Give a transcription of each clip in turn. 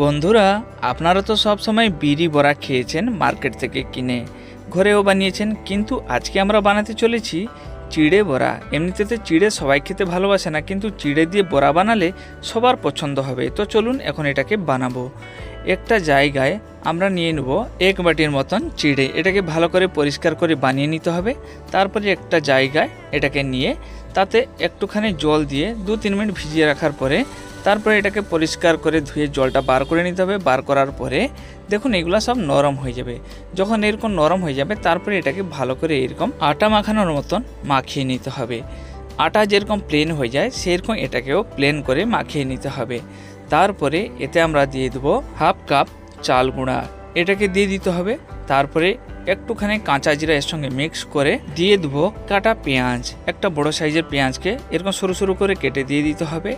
বন্ধুরা, আপনারা তো সব সময় বিড়ি বড়া খেয়েছেন মার্কেট থেকে কিনে। ঘরেও বানিয়েছেন, কিন্তু আজকে আমরা বানাতে চলেছি চিড়ে বড়া। এমনিতে তো চিড়ে সবাই খেতে ভালোবাসে না, কিন্তু চিড়ে দিয়ে বড়া বানালে সবার পছন্দ হবে। তো চলুন এখন এটাকে বানাবো। একটা জায়গায় আমরা নিয়ে নেব এক বাটির মতন চিড়ে। এটাকে ভালো করে পরিষ্কার করে বানিয়ে নিতে হবে। তারপরে একটা জায়গায় এটাকে নিয়ে তাতে একটুখানি জল দিয়ে দু তিন মিনিট ভিজিয়ে রাখার পরে তারপরে এটাকে পরিষ্কার করে ধুয়ে জলটা বার করে নিতে হবে। বার করার পরে দেখুন এগুলো সব নরম হয়ে যাবে। যখন এরকম নরম হয়ে যাবে, তারপরে এটাকে ভালো করে এরকম আটা মাখানোর মতন মাখিয়ে নিতে হবে। আটা যেরকম প্লেন হয়ে যায়, সেরকম এটাকেও প্লেন করে মাখিয়ে নিতে হবে। তারপরে এতে আমরা দিয়ে দেবো হাফ কাপ চাল গুঁড়া। এটাকে দিয়ে দিতে হবে। তারপরে একটুখানি কাঁচা জিরা এর সঙ্গে মিক্স করে দিয়ে দেবো কাটা পেঁয়াজ। একটা বড় সাইজের পেঁয়াজকে এরকম সরু সরু করে কেটে দিয়ে দিতে হবে।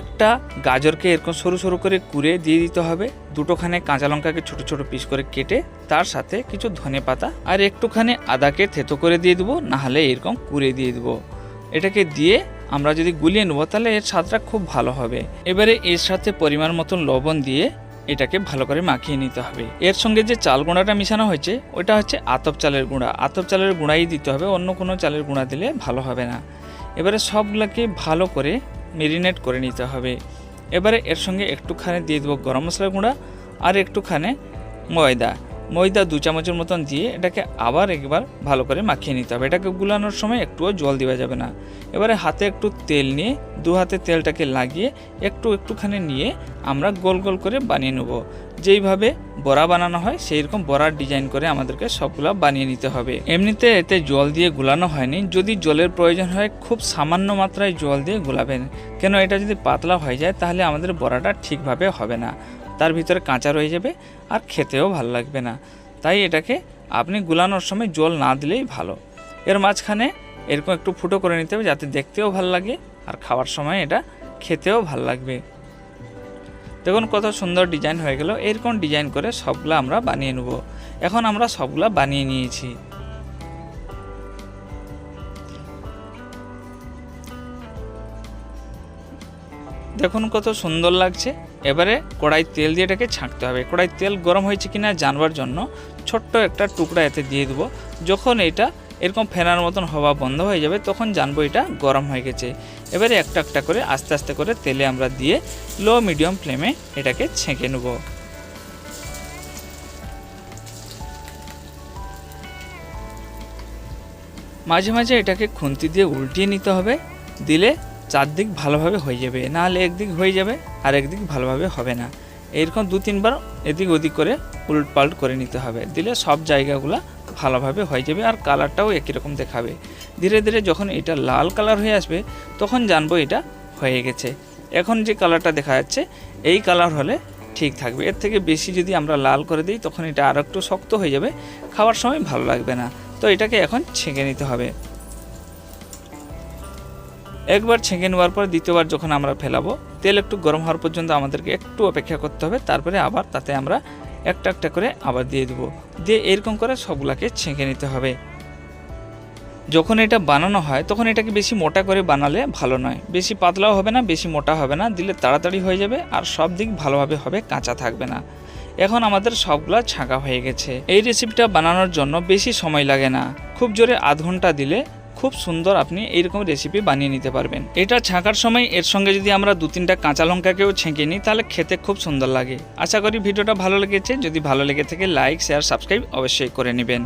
একটা গাজরকে এরকম সরু সরু করে কুড়ে দিয়ে দিতে হবে। দুটোখানে কাঁচা লঙ্কাকে ছোট ছোট পিস করে কেটে তার সাথে কিছু ধনে পাতা আর একটুখানি আদাকে থেতো করে দিয়ে দেবো, নাহলে এরকম কুড়ে দিয়ে দেবো। এটাকে দিয়ে আমরা যদি গুলিয়ে নেব, তাহলে এর স্বাদটা খুব ভালো হবে। এবারে এর সাথে পরিমাণ মতন লবণ দিয়ে এটাকে ভালো করে মাখিয়ে নিতে হবে। এর সঙ্গে যে চাল গুঁড়াটা মিশানো হয়েছে, ওটা হচ্ছে আতপ চালের গুঁড়া। আতপ চালের গুঁড়াই দিতে হবে, অন্য কোনো চালের গুঁড়া দিলে ভালো হবে না। এবারে সবগুলোকে ভালো করে মেরিনেট করে নিতে হবে। এবারে এর সঙ্গে একটুখানি দিয়ে দেবো গরম মশলা গুঁড়া আর একটুখানি ময়দা। ময়দা দু চামচের মতন দিয়ে এটাকে আবার একবার ভালো করে মাখিয়ে নিতে হবে। এটাকে গুলানোর সময় একটুও জল দেওয়া যাবে না। এবারে হাতে একটু তেল নিয়ে দু হাতে তেলটাকে লাগিয়ে একটু একটুখানি নিয়ে আমরা গোল গোল করে বানিয়ে নেব। যেইভাবে বড়া বানানো হয় সেই রকম বড়ার ডিজাইন করে আমাদেরকে সবগুলো বানিয়ে নিতে হবে। এমনিতে এতে জল দিয়ে গুলানো হয়নি। যদি জলের প্রয়োজন হয়, খুব সামান্য মাত্রায় জল দিয়ে গুলাবেন। কেন, এটা যদি পাতলা হয়ে যায়, তাহলে আমাদের বড়াটা ঠিকভাবে হবে না। তার ভিতরে কাঁচা রয়ে যাবে আর খেতেও ভালো লাগবে না। তাই এটাকে আপনি গুলানোর সময় জল না দিলেই ভালো। এর মাঝখানে এরকম একটু ফুটো করে নিতে হবে যাতে দেখতেও ভালো লাগে আর খাওয়ার সময় এটা খেতেও ভালো লাগবে। দেখুন কত সুন্দর ডিজাইন হয়ে গেল। এরকম ডিজাইন করে সবগুলো আমরা বানিয়ে নেব। এখন আমরা সবগুলো বানিয়ে নিয়েছি। দেখুন কত সুন্দর লাগছে। এবারে কড়াই তেল দিয়ে এটাকে ছাঁকতে হবে। কড়াই তেল গরম হয়েছে কিনা জানবার জন্য ছোট্ট একটা টুকরা এতে দিয়ে দেবো। যখন এটা এরকম ফেনার মতন হওয়া বন্ধ হয়ে যাবে, তখন জানব এটা গরম হয়ে গেছে। এবারে একটা একটা করে আস্তে আস্তে করে তেলে আমরা দিয়ে লো মিডিয়াম ফ্লেমে এটাকে ছেঁকে নেব। মাঝে মাঝে এটাকে খুন্তি দিয়ে উল্টিয়ে নিতে হবে। দিলে চারদিক ভালোভাবে হয়ে যাবে। নাহলে একদিক হয়ে যাবে আর একদিক ভালোভাবে হবে না। এরকম দু তিনবার এদিক ওদিক করে উলট পাল্ট করে নিতে হবে। দিলে সব জায়গাগুলো ভালোভাবে হয়ে যাবে আর কালারটাও একই রকম দেখাবে। ধীরে ধীরে যখন এটা লাল কালার হয়ে আসবে, তখন জানব এটা হয়ে গেছে। এখন যে কালারটা দেখা যাচ্ছে, এই কালার হলে ঠিক থাকবে। এর থেকে বেশি যদি আমরা লাল করে দিই, তখন এটা আর একটু শক্ত হয়ে যাবে। খাওয়ার সময় ভালো লাগবে না। তো এটাকে এখন ছেঁকে নিতে হবে। একবার ছেঁকে নেওয়ার পর দ্বিতীয়বার যখন আমরা ফেলাবো, তেল একটু গরম হওয়ার পর্যন্ত আমাদেরকে একটু অপেক্ষা করতে হবে, তারপরে আবার তাতে আমরা একটা একটা করে আবার দিয়ে দেবো। দিয়ে এরকম করে সবগুলাকে ছেঁকে নিতে হবে। যখন এটা বানানো হয়, তখন এটাকে বেশি মোটা করে বানালে ভালো নয়। বেশি পাতলাও হবে না, বেশি মোটা হবে না, দিলে তাড়াতাড়ি হয়ে যাবে আর সব দিক ভালোভাবে হবে, কাঁচা থাকবে না। এখন আমাদের সবগুলা ছাঁকা হয়ে গেছে। এই রেসিপিটা বানানোর জন্য বেশি সময় লাগে না। খুব জোরে আধ ঘণ্টা দিলে খুব সুন্দর আপনি এইরকম রেসিপি বানিয়ে নিতে পারবেন। এটা ছাঁকার সময় এর সঙ্গে যদি আমরা দু তিনটা কাঁচা লঙ্কাকেও ছেঁকে নিই, তাহলে খেতে খুব সুন্দর লাগে। আশা করি ভিডিওটা ভালো লেগেছে। যদি ভালো লেগে থাকে লাইক শেয়ার সাবস্ক্রাইব অবশ্যই করে নেবেন।